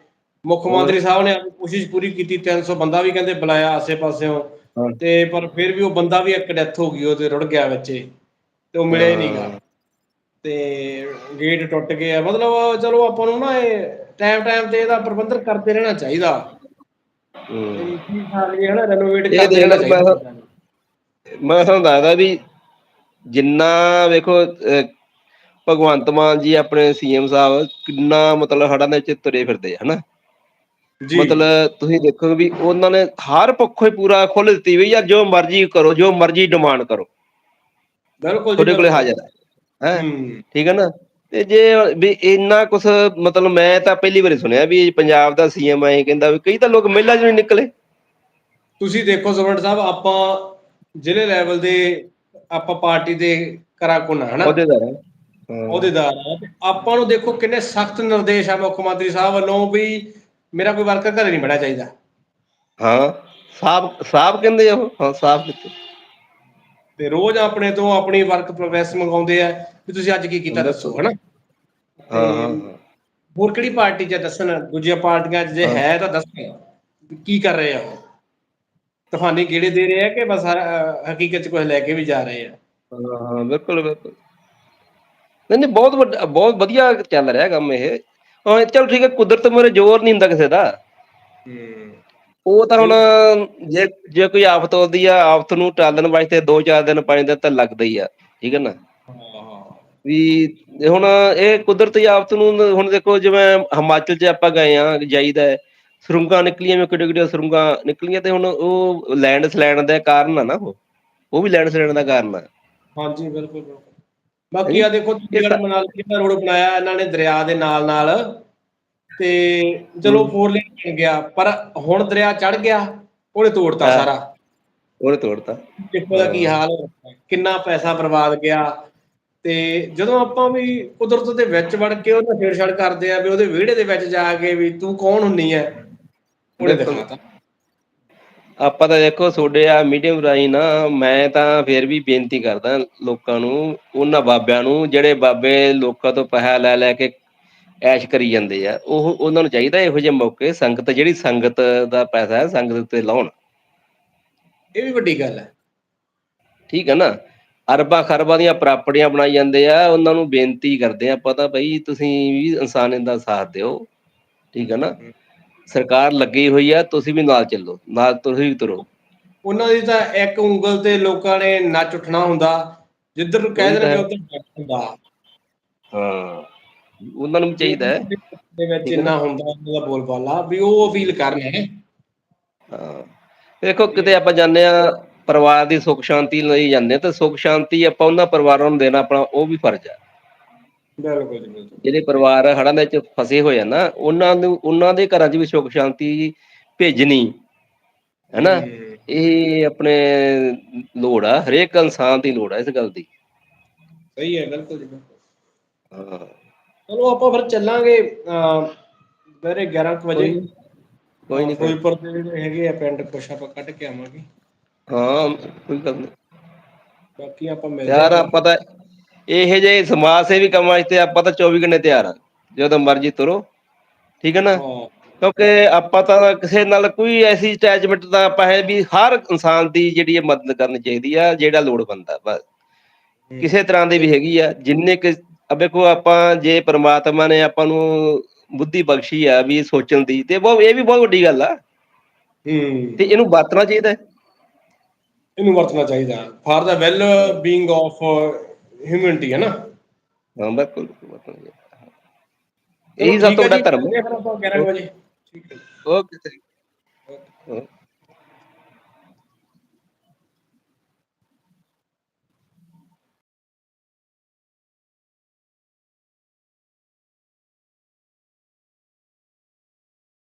ਮੁੱਖ ਮੰਤਰੀ ਸਾਹਿਬ ਨੇ ਆਪਣੀ ਕੋਸ਼ਿਸ਼ ਪੂਰੀ ਕੀਤੀ 300 ਬੰਦਾ ਵੀ ਕਹਿੰਦੇ ਬੁਲਾਇਆ ਆਸੇ-ਪਾਸਿਓਂ। ਤੇ ਪਰ ਫਿਰ ਵੀ ਉਹ ਬੰਦਾ ਵੀ ਇੱਕ ਡੈਥ ਹੋ ਗਈ ਉਹ ਤੇ ਰੁੜ ਗਿਆ ਵਿੱਚੇ। ਤੇ ਉਹ ਮਿਲਿਆ ਹੀ ਨਹੀਂਗਾ। ਤੇ ਗੇਟ ਟੁੱਟ ਗਏ ਆ। ਮਤਲਬ ਚਲੋ ਆਪਾਂ ਨੂੰ ਨਾ ਇਹ ਟਾਈਮ ਟਾਈਮ ਤੇ ਇਹਦਾ ਪ੍ਰਬੰਧਨ ਕਰਦੇ ਰਹਿਣਾ ਚਾਹੀਦਾ। ਹੂੰ। ਰੈਨੋਵੇਟ ਕਰਦੇ ਰਹਿਣਾ ਮੈਂ- ਚਾਹੀਦਾ ਮੈਂ ਤੁਹਾਨੂੰ ਦੱਸਦਾ ਵੀ ਜਿੰਨਾ ਵੇਖੋ ਭਗਵੰਤ ਮਾਨ ਜੀ ਆਪਣੇ ਸੀਐਮ ਸਾਹਿਬ ਕਿੰਨਾ ਮਤਲਬ ਹੜਾਂ ਦੇ ਵਿੱਚ ਤੁਰੇ ਫਿਰਦੇ ਹਨਾ? ਜੀ। ਮਤਲਬ ਤੁਸੀਂ ਦੇਖੋ ਵੀ ਉਹਨਾਂ ਨੇ ਹਰ ਪੱਖੋਂ ਹੀ ਪੂਰਾ ਖੋਲ ਦਿੱਤੀ ਵੀ ਯਾਰ ਜੋ ਮਰਜ਼ੀ ਕਰੋ ਜੋ ਮਰਜ਼ੀ ਡਿਮਾਂਡ ਕਰੋ। ਬਿਲਕੁਲ ਜੀ ਤੁਹਾਡੇ ਕੋਲੇ। ਹਾਜ਼ਰ ਹੈ। ਹੈ? ਠੀਕ ਹੈ ਨਾ? ਤੇ ਜੇ ਵੀ ਇੰਨਾ ਕੁਛ ਮਤਲਬ ਮੈਂ ਤਾਂ ਪਹਿਲੀ ਵਾਰੀ ਸੁਣਿਆ ਵੀ ਪੰਜਾਬ ਦਾ ਸੀਐਮ ਐ ਕਹਿੰਦਾ ਵੀ ਕਈ ਤਾਂ ਲੋਕ ਮਹਿਲਾ ਚ ਨਹੀਂ ਨਿਕਲੇ। ਤੁਸੀਂ ਦੇਖੋ ਸਰਵੰਟ ਸਾਹਿਬ ਆਪਾਂ ਜ਼ਿਲ੍ਹੇ ਲੈਵਲ ਦੇ ਆਪਾਂ ਪਾਰਟੀ ਦੇ ਕਰਾਕੁਨ ਹਨਾ? ਅਹੁਦੇਦਾਰ ਹੈ ਹਾਂ। ਅਹੁਦੇਦਾਰ ਆ। ਤੇ ਆਪਾਂ ਨੂੰ ਦੇਖੋ ਕਿੰਨੇ ਸਖਤ ਨਿਰਦੇਸ਼ ਆ ਮੁੱਖ ਮੰਤਰੀ ਸਾਹਿਬ ਵੱਲੋਂ ਵੀ ਮੇਰਾ ਕੋਈ ਵਰਕਰ ਘਰੇ ਨਹੀਂ ਬਹਿਣਾ ਚਾਹੀਦਾ। ਹਾਂ ਸਾਫ਼ ਸਾਫ਼ ਕਹਿੰਦੇ ਆ ਉਹ। ਹਾਂ ਸਾਫ਼ ਕਿਤੇ ਤੇ ਰੋਜ਼ ਆਪਣੇ ਤੋਂ ਆਪਣੀ ਵਰਕ ਪ੍ਰੋਗਰੈਸ ਮੰਗਾਉਂਦੇ ਆ। ਵੀ ਤੁਸੀਂ ਅੱਜ ਕੀ ਕੀਤਾ ਦੱਸੋ ਹਨਾ? ਹਾਂ। ਹੋਰ ਕਿਹੜੀ ਪਾਰਟੀ 'ਚ ਦੱਸਣ ਦੂਜੀਆਂ ਪਾਰਟੀਆਂ ਜੇ ਹਾਂ। ਤਾਂ ਦੱਸਣ ਵੀ ਕੀ ਕਰ ਰਹੇ ਆ ਤੁਹਾਡੇ ਕਿਹੜੇ ਦੇ ਰਹੇ ਆ ਕਿ ਬਸ ਹਕੀਕਤ 'ਚ ਕੁਝ ਲੈ ਕੇ ਵੀ ਜਾ ਰਹੇ ਆ? ਹਾਂ ਬਿਲਕੁਲ ਬਿਲਕੁਲ। ਨਹੀਂ ਨਹੀਂ ਬਹੁਤ ਵੱਡਾ ਬਹੁਤ ਵਧੀਆ ਚੱਲ ਰਿਹਾ ਕੰਮ ਇਹ। ਹਾਂ ਚਲ ਠੀਕ ਹੈ ਕੁਦਰਤ ਮੂਹਰੇ ਜ਼ੋਰ ਨਹੀਂ ਹੁੰਦਾ ਕਿਸੇ ਦਾ। ਉਹ ਤਾਂ ਹੁਣ ਜੇ ਜੇ ਕੋਈ ਆਫਤ ਆਉਂਦੀ ਆ ਆਫਤ ਨੂੰ ਟਾਲਣ ਵਾਸਤੇ 2-4 ਦਿਨ 5 ਦਿਨ ਤਾਂ ਲੱਗਦਾ ਹੀ ਆ। ਠੀਕ ਹੈ ਨਾ? ਵੀ ਹੁਣ ਇਹ ਕੁਦਰਤੀ ਆਫਤ ਨੂੰ ਹੁਣ ਦੇਖੋ ਜਿਵੇਂ ਹਿਮਾਚਲ 'ਚ ਆਪਾਂ ਗਏ ਆ ਜਾਈਦਾ ਹੈ, ਸੁਰੰਗਾਂ ਨਿਕਲੀਆਂ ਵੀ ਕਿੱਡੇ ਕਿੱਡੇ ਸੁਰੰਗਾਂ ਨਿਕਲੀਆਂ ਤੇ ਹੁਣ ਉਹ ਲੈਂਡ ਸਲਾਈਡ ਦਾ ਕਾਰਨ ਆ ਨਾ ਉਹ ਉਹ ਵੀ ਲੈਂਡ ਸਲਾਈਡ ਦਾ ਕਾਰਨ ਆ। ਹਾਂਜੀ ਬਿਲਕੁਲ ਬਾਕੀ ਆ ਦੇਖੋ ਚੰਡੀਗੜ੍ਹ ਮਨਾਲੀ ਦਾ ਰੋਡ ਬਣਾਇਆ ਇਹਨਾਂ ਨੇ ਦਰਿਆ ਦੇ ਨਾਲ ਨਾਲ ਤੇ ਚਲੋ ਫੋਰ ਲੇਨ ਬਣ ਗਿਆ ਪਰ ਹੁਣ ਦਰਿਆ ਚੜ ਗਿਆ ਉਹਨੇ ਤੋੜਤਾ। ਸਾਰਾ। ਉਹਨੇ ਤੋੜਤਾ। ਦੇਖੋ ਦਾ ਕੀ ਹਾਲ ਕਿੰਨਾ ਪੈਸਾ ਬਰਬਾਦ ਗਿਆ ਤੇ ਜਦੋਂ ਆਪਾਂ ਵੀ ਕੁਦਰਤ ਦੇ ਵਿੱਚ ਵੜ ਕੇ ਉਹਦਾ ਛੇੜਛਾੜ ਕਰਦੇ ਆ ਵੀ ਉਹਦੇ ਵਿਹੜੇ ਦੇ ਵਿੱਚ ਜਾ ਕੇ ਵੀ ਤੂੰ ਕੌਣ ਹੁੰਨੀ ਐ? ਉਹਨੇ। ਦਿਖਾਤਾ ਆਪਾਂ ਤਾਂ ਦੇਖੋ ਤੁਹਾਡੇ ਆ ਮੀਡੀਅਮ ਰਾਹੀਂ ਨਾ ਮੈਂ ਤਾਂ ਫੇਰ ਵੀ ਬੇਨਤੀ ਕਰਦਾ ਲੋਕਾਂ ਨੂੰ ਉਹਨਾਂ ਬਾਬਿਆਂ ਨੂੰ ਜਿਹੜੇ ਬਾਬੇ ਲੋਕਾਂ ਤੋਂ ਪੈਸਾ ਲੈ ਲੈ ਕੇ ਐਸ਼ ਕਰੀ ਜਾਂਦੇ ਆ ਉਹ ਉਹਨਾਂ ਨੂੰ ਚਾਹੀਦਾ ਇਹੋ ਜਿਹੇ ਮੌਕੇ ਸੰਗਤ ਜਿਹੜੀ ਸੰਗਤ ਦਾ ਪੈਸਾ ਹੈ ਸੰਗਤ ਉੱਤੇ ਲਾਉਣ। ਇਹ ਵੀ ਵੱਡੀ ਗੱਲ ਹੈ ਠੀਕ ਹੈ ਨਾ? ਅਰਬਾਂ ਖਰਬਾਂ ਦੀਆਂ ਪ੍ਰਾਪਰਟੀਆਂ ਬਣਾਈ ਜਾਂਦੇ ਆ ਉਹਨਾਂ ਨੂੰ ਬੇਨਤੀ ਕਰਦੇ ਆ ਪਤਾ ਬਈ ਤੁਸੀਂ ਵੀ ਇਨਸਾਨੀਅਤ ਦਾ ਸਾਥ ਦਿਓ। ਠੀਕ ਹੈ ਨਾ? ਸਰਕਾਰ ਲੱਗੀ ਹੋਈ ਆ ਤੁਸੀਂ ਵੀ ਨਾਲ ਚੱਲੋ ਨਾਲ ਤੁਸੀਂ ਵੀ ਤੁਰੋ। ਉਹਨਾਂ ਦੀ ਤਾਂ ਇੱਕ ਉਂਗਲ ਤੇ ਲੋਕਾਂ ਨੇ ਨੱਚ ਉੱਠਣਾ ਹੁੰਦਾ ਜਿੱਧਰ ਨੂੰ ਕਹਿ ਦੇਣਗੇ। ਉੱਧਰ ਨੱਚ ਹੁੰਦਾ। ਹਾਂ ਉਹਨਾਂ ਨੂੰ ਚਾਹੀਦਾ ਹੈ। ਦੇ ਵਿੱਚ ਇੰਨਾ ਹੁੰਦਾ ਉਹਨਾਂ ਦਾ ਬੋਲਬਾਲਾ ਵੀ ਉਹ ਅਪੀਲ ਕਰਨ ਹਾਂ। ਦੇਖੋ ਕਿਤੇ ਆਪਾਂ ਜਾਂਦੇ ਆ ਪਰਿਵਾਰ ਦੀ ਸੁੱਖ ਸ਼ਾਂਤੀ ਲਈ ਜਾਂਦੇ ਤੇ ਸੁੱਖ ਸ਼ਾਂਤੀ ਆਪਾਂ ਉਹਨਾਂ ਪਰਿਵਾਰਾਂ ਨੂੰ ਦੇਣਾ ਆਪਣਾ ਉਹ ਵੀ ਫਰਜ਼ ਆ। ਬਿਲਕੁਲ ਜੀ ਬਿਲਕੁਲ। ਜਿਹੜੇ ਪਰਿਵਾਰ ਹੜ੍ਹਾਂ ਦੇ ਵਿੱਚ ਫਸੇ ਹੋਏ ਆ ਨਾ ਉਹਨਾਂ ਨੂੰ ਉਹਨਾਂ ਦੇ ਘਰਾਂ 'ਚ ਵੀ ਸੁੱਖ ਸ਼ਾਂਤੀ ਭੇਜਣੀ ਹੈਨਾ? ਇਹ ਆਪਣੇ ਲੋੜ ਆ ਹਰੇਕ ਇਨਸਾਨ ਦੀ ਲੋੜ ਆ ਇਸ ਗੱਲ ਦੀ। ਸਹੀ ਹੈ ਬਿਲਕੁਲ ਜੀ ਹਾਂ। ਚਲੋ ਆਪਾਂ ਫਿਰ ਚੱਲਾਂਗੇ ਦੁਪਹਿਰੇ 11 ਕੁ ਵਜੇ। ਕੋਈ ਨਹੀਂ ਕੋਈ ਦੇ ਜਿਹੜੇ ਹੈਗੇ ਆ ਪਿੰਡ ਕੁਛ ਆਪਾਂ ਕੱਢ ਕੇ ਆਵਾਂਗੇ। ਹਾਂ ਕੋਈ ਗੱਲ ਨਹੀਂ ਬਾਕੀ ਆਪਾਂ ਮਿਲਦੇ ਯਾਰ। ਆਪਾਂ ਤਾਂ ਇਹ ਜੇ ਸਮਾਜ ਸੇਵੀ ਕੰਮਾਂ 'ਚ ਤੇ ਆਪਾਂ ਤਾਂ 24 ਘੰਟੇ ਤਿਆਰ ਆ ਜਦੋਂ ਮਰਜ਼ੀ ਤੁਰੋ। ਠੀਕ ਹੈ ਨਾ? ਕਿਉਂਕਿ ਆਪਾਂ ਤਾਂ ਕਿਸੇ ਨਾਲ ਕੋਈ ਐਸੀ ਅਟੈਚਮੈਂਟ ਦਾ ਆਪਾਂ ਹੈ ਵੀ ਹਰ ਇਨਸਾਨ ਦੀ ਜਿਹੜੀ ਮਦਦ ਕਰਨੀ ਚਾਹੀਦੀ ਆ ਜਿਹੜਾ ਲੋੜਵੰਦ ਆ ਬਸ। ਕਿਸੇ ਤਰ੍ਹਾਂ ਦੀ ਵੀ ਹੈਗੀ ਆ ਜਿੰਨੇ ਕਿ ਅਬ ਵੇਖੋ ਆਪਾਂ ਜੇ ਪ੍ਰਮਾਤਮਾ ਨੇ ਆਪਾਂ ਨੂੰ ਬੁੱਧੀ ਬਖਸ਼ੀ ਆ ਵੀ ਸੋਚਣ ਦੀ ਤੇ ਬਹੁਤ ਇਹ ਵੀ ਬਹੁਤ ਵੱਡੀ ਗੱਲ ਆ। ਹੂੰ। ਤੇ ਇਹਨੂੰ ਵਰਤਣਾ ਚਾਹੀਦਾ। ਇਹਨੂੰ ਵਰਤਣਾ ਚਾਹੀਦਾ। For the well being of humanity ਹੈ ਨਾ? ਹਾਂ ਬਿਲਕੁਲ ਵਰਤਣਾ ਚਾਹੀਦਾ। ਇਹੀ ਸਭ ਤੋਂ ਵੱਡਾ ਧਰਮ। ਹੈ ਫਿਰ ਆਪਾਂ 11 ਵਜੇ ਠੀਕ ਹੈ ਓਕੇ।